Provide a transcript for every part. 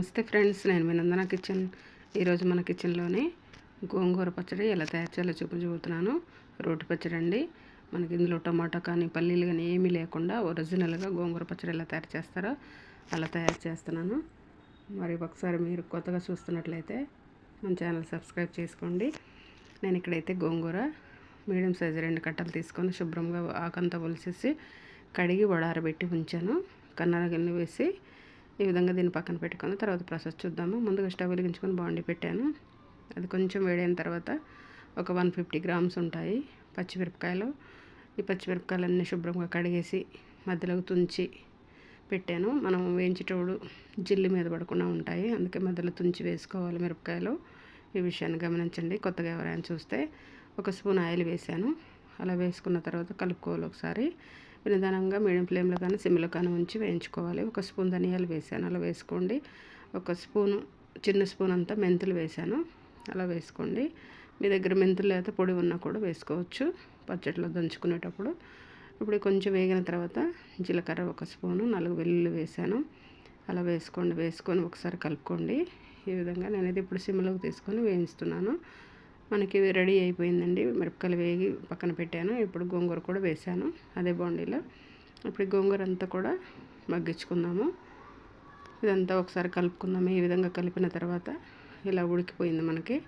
నమస్తే ఫ్రెండ్స్ నేను మీ నందన కిచెన్. ఈరోజు మన కిచెన్లోనే గోంగూర పచ్చడి ఎలా తయారు చేయాలో చూపించబోతున్నాను. రోటి పచ్చడి అండి. మనకి ఇందులో టమాటా కానీ పల్లీలు కానీ ఏమీ లేకుండా ఒరిజినల్గా గోంగూర పచ్చడి ఎలా తయారు చేస్తారో అలా తయారు చేస్తున్నాను. మరి ఒకసారి మీరు కొత్తగా చూస్తున్నట్లయితే మన ఛానల్ సబ్స్క్రైబ్ చేసుకోండి. నేను ఇక్కడైతే గోంగూర మీడియం సైజు రెండు కట్టలు తీసుకొని శుభ్రంగా ఆకంతా ఒలిసేసి కడిగి వడారబెట్టి ఉంచాను. కన్నర గిన్నె వేసి ఈ విధంగా దీన్ని పక్కన పెట్టుకుని తర్వాత ప్రాసెస్ చూద్దాము. ముందుగా స్టవ్ వెలిగించుకొని బాండి పెట్టాను. అది కొంచెం వేడైన తర్వాత ఒక వన్ ఫిఫ్టీ గ్రామ్స్ ఉంటాయి పచ్చిమిరపకాయలు. ఈ పచ్చిమిరపకాయలన్నీ శుభ్రంగా కడిగేసి మధ్యలోకి తుంచి పెట్టాను. మనం వేయించేటప్పుడు జిల్లి మీద పడకుండా ఉంటాయి. అందుకే మధ్యలో తుంచి వేసుకోవాలి మిరపకాయలు. ఈ విషయాన్ని గమనించండి. కొత్తగా ఎవరైనా చూస్తే ఒక స్పూన్ ఆయిల్ వేసాను అలా వేసుకున్న తర్వాత కలుపుకోవాలి ఒకసారి. నిదానంగా మీడియం ఫ్లేమ్లో కానీ సిమ్లో కానీ ఉంచి వేయించుకోవాలి. ఒక స్పూన్ ధనియాలు వేసాను. అలా వేసుకోండి. ఒక స్పూను చిన్న స్పూన్ అంతా మెంతులు వేసాను. అలా వేసుకోండి. మీ దగ్గర మెంతులు లేకపోతే పొడి ఉన్నా కూడా వేసుకోవచ్చు. పచ్చడిలో దంచుకునేటప్పుడు. ఇప్పుడు కొంచెం వేగిన తర్వాత జీలకర్ర ఒక స్పూను నాలుగు వెల్లుల్లి వేసాను. అలా వేసుకోండి. వేసుకొని ఒకసారి కలుపుకోండి. ఈ విధంగా నేనైతే ఇప్పుడు సిమ్లోకి తీసుకొని వేయిస్తున్నాను. మనకి రెడీ అయిపోయిందండి. మిరపకాయలు వేగి పక్కన పెట్టాను. ఇప్పుడు గోంగూర కూడా వేసాను. అదే బాండీలో. ఇప్పుడు గోంగూర అంతా కూడా మగ్గించుకుందాము. ఇదంతా ఒకసారి కలుపుకుందాము. ఈ విధంగా కలిపిన తర్వాత ఇలా ఉడికిపోయింది మనకి.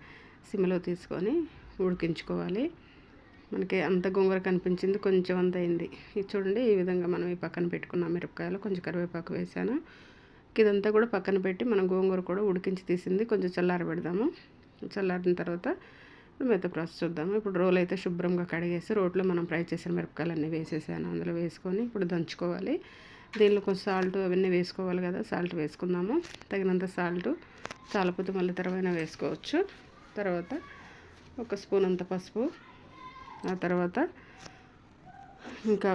సిమ్లో తీసుకొని ఉడికించుకోవాలి. మనకి అంత గోంగూర కనిపించింది. కొంచెం అంత అయింది. ఇది చూడండి ఈ విధంగా మనం ఈ పక్కన పెట్టుకున్నాం మిరపకాయలు కొంచెం కరివేపాకు వేసాను. ఇదంతా కూడా పక్కన పెట్టి మనం గోంగూర కూడా ఉడికించి తీసింది. కొంచెం చల్లార పెడదాము చల్లారిన తర్వాత మిగతా ప్రాసెస్ చూద్దాము ఇప్పుడు రోల్ అయితే శుభ్రంగా కడిగేసి రోట్లో మనం ఫ్రై చేసిన మిరపకాయలన్నీ వేసేసాను. అందులో వేసుకొని ఇప్పుడు దంచుకోవాలి. దీనిలో కొంచెం సాల్ట్ అవన్నీ వేసుకోవాలి కదా సాల్ట్ వేసుకుందాము. తగినంత సాల్ట్ చాలపోతే మళ్ళీ తర్వాత వేసుకోవచ్చు. తర్వాత ఒక స్పూన్ అంత పసుపు ఆ తర్వాత ఇంకా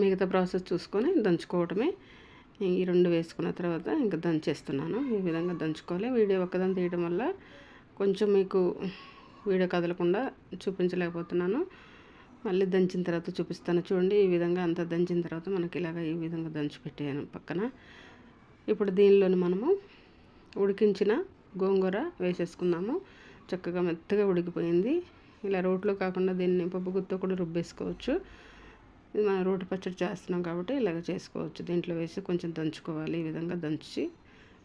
మిగతా ప్రాసెస్ చూసుకొని దంచుకోవటమే. ఈ రెండు వేసుకున్న తర్వాత ఇంకా దంచేస్తున్నాను. ఈ విధంగా దంచుకోవాలి. వీడియో ఒక్కదాన్ని తీయడం వల్ల కొంచెం మీకు వీడియో కదలకుండా చూపించలేకపోతున్నాను. మళ్ళీ దంచిన తర్వాత చూపిస్తాను. చూడండి ఈ విధంగా అంతా దంచిన తర్వాత మనకి ఇలాగ ఈ విధంగా దంచి పెట్టాను పక్కన. ఇప్పుడు దీనిలోని మనము ఉడికించిన గోంగూర వేసేసుకుందాము. చక్కగా మెత్తగా ఉడికిపోయింది. ఇలా రోట్లో కాకుండా దీన్ని పప్పు గుత్తో కూడా రుబ్బేసుకోవచ్చు. ఇది మనం రోటి పచ్చడి చేస్తున్నాం కాబట్టి ఇలాగ చేసుకోవచ్చు. దీంట్లో వేసి కొంచెం దంచుకోవాలి. ఈ విధంగా దంచి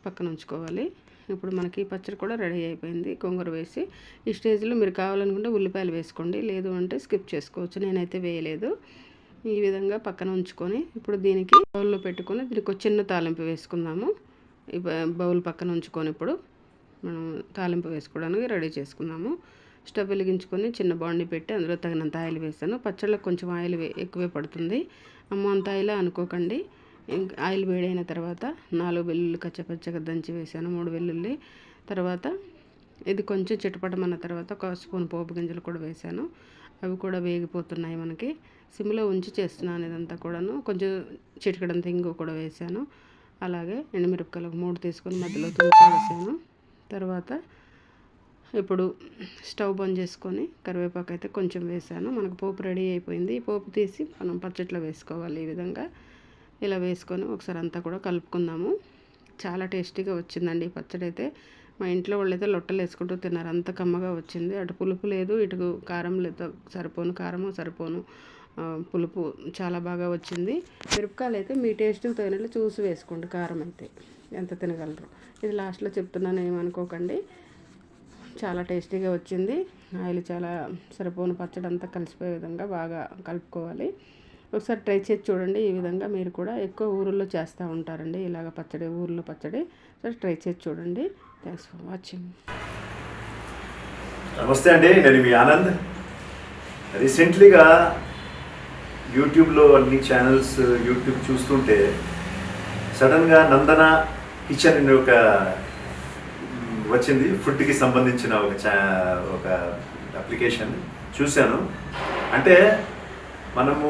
పక్కన ఉంచుకోవాలి. ఇప్పుడు మనకి పచ్చడి కూడా రెడీ అయిపోయింది. కొంగర వేసి ఈ స్టేజ్లో మీరు కావాలనుకుంటే ఉల్లిపాయలు వేసుకోండి. లేదు అంటే స్కిప్ చేసుకోవచ్చు. నేనైతే వేయలేదు. ఈ విధంగా పక్కన ఉంచుకొని ఇప్పుడు దీనికి బౌల్లో పెట్టుకొని దీనికి ఒక చిన్న తాలింపు వేసుకుందాము. ఈ బౌల్ పక్కన ఉంచుకొని ఇప్పుడు మనం తాలింపు వేసుకోవడానికి రెడీ చేసుకుందాము స్టవ్ వెలిగించుకొని చిన్న బాండి పెట్టి అందులో తగినంత ఆయిల్ వేసాను. పచ్చళ్ళకు కొంచెం ఆయిల్ ఎక్కువే పడుతుంది. అమ్మ అంత ఆయిల్ అనుకోకండి. ఆయిల్ వేడైన తర్వాత నాలుగు వెల్లుల్లి కచ్చపచ్చగా దంచి వేసాను మూడు వెల్లుల్లి తర్వాత ఇది కొంచెం చిటపటమన్న తర్వాత ఒక స్పూన్ పోపు గింజలు కూడా వేసాను అవి కూడా వేగిపోతున్నాయి మనకి. సిమ్లో ఉంచి చేస్తున్నాను ఇదంతా కూడాను. కొంచెం చిటికడంత ఇంగు కూడా వేసాను అలాగే ఎండుమిరపకాయలు మూడు తీసుకొని మధ్యలో తుంచి వేసాను తర్వాత ఇప్పుడు స్టవ్ బంద్ చేసుకొని కరివేపాకు అయితే కొంచెం వేసాను మనకు పోపు రెడీ అయిపోయింది. ఈ పోపు తీసి మనం పచ్చట్లో వేసుకోవాలి ఈ విధంగా. ఇలా వేసుకొని ఒకసారి అంతా కూడా కలుపుకుందాము. చాలా టేస్టీగా వచ్చిందండి ఈ పచ్చడి అయితే. మా ఇంట్లో వాళ్ళైతే లొట్టలు వేసుకుంటూ తిన్నారు. అంత కమ్మగా వచ్చింది. అటు పులుపు లేదు ఇటు కారం లేదు. సరిపోను కారము సరిపోను. పులుపు చాలా బాగా వచ్చింది. మిరపకాయలు అయితే మీ టేస్ట్కి తగినట్లు చూసి వేసుకోండి. కారం అయితే ఎంత తినగలరు. ఇది లాస్ట్లో చెప్తున్నాను ఏమనుకోకండి. చాలా టేస్టీగా వచ్చింది. ఆయిల్ చాలా సరిపోను పచ్చడి అంతా కలిసిపోయే విధంగా బాగా కలుపుకోవాలి. ఒకసారి ట్రై చేసి చూడండి. ఈ విధంగా మీరు కూడా ఎక్కువ ఊరిలో చేస్తూ ఉంటారండి. ఇలాగ పచ్చడి ఊర్లో పచ్చడి. సరే ట్రై చేసి చూడండి. Thanks for watching. నమస్తే అండి. నేను మీ ఆనంద్. రీసెంట్లీగా యూట్యూబ్లో అన్ని ఛానల్స్ యూట్యూబ్ చూస్తుంటే సడన్గా నందన కిచెన్ అనే ఒక వచ్చింది. ఫుడ్కి సంబంధించిన ఒక ఛా ఒక అప్లికేషన్ చూశాను. అంటే మనము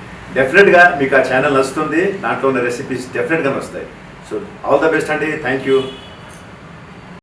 డెఫినెట్గా మీకు ఆ ఛానల్ నచ్చుతుంది. దాంట్లో ఉన్న రెసిపీస్ డెఫినెట్గా వస్తాయి. సో ఆల్ ద బెస్ట్ అండి. Thank you